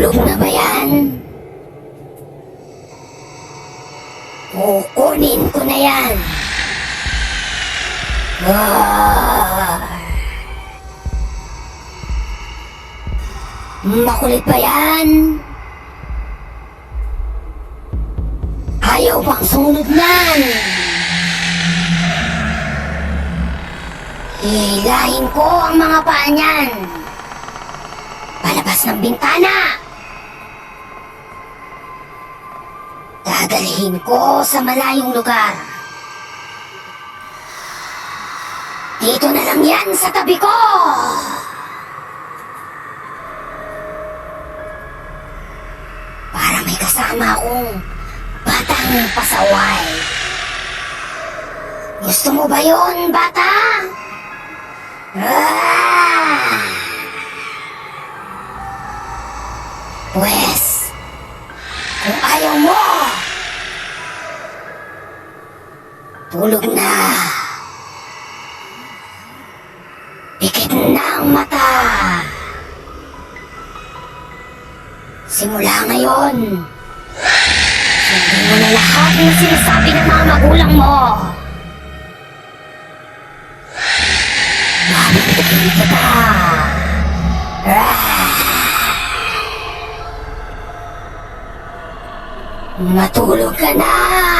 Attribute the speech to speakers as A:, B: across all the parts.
A: Tulog na ba yan? Kukunin ko na yan. Ah. Makulit pa yan. Ayaw pang sumunod nan. Hilahin ko ang mga paa niyan. Palabas ng bintana. Dadalhin ko sa malayong lugar. Dito na lang yan sa tabi ko. Para may kasama akong batang pasaway. Gusto mo ba yon bata? Ah! Pwes, kung ayaw mo, tulog na. Pikit na ang mata. Simula ngayon, sundin mo na lahat ng sinasabi ng mga magulang mo. Babalikin kita. Matulog ka na!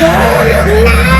A: Tulog na!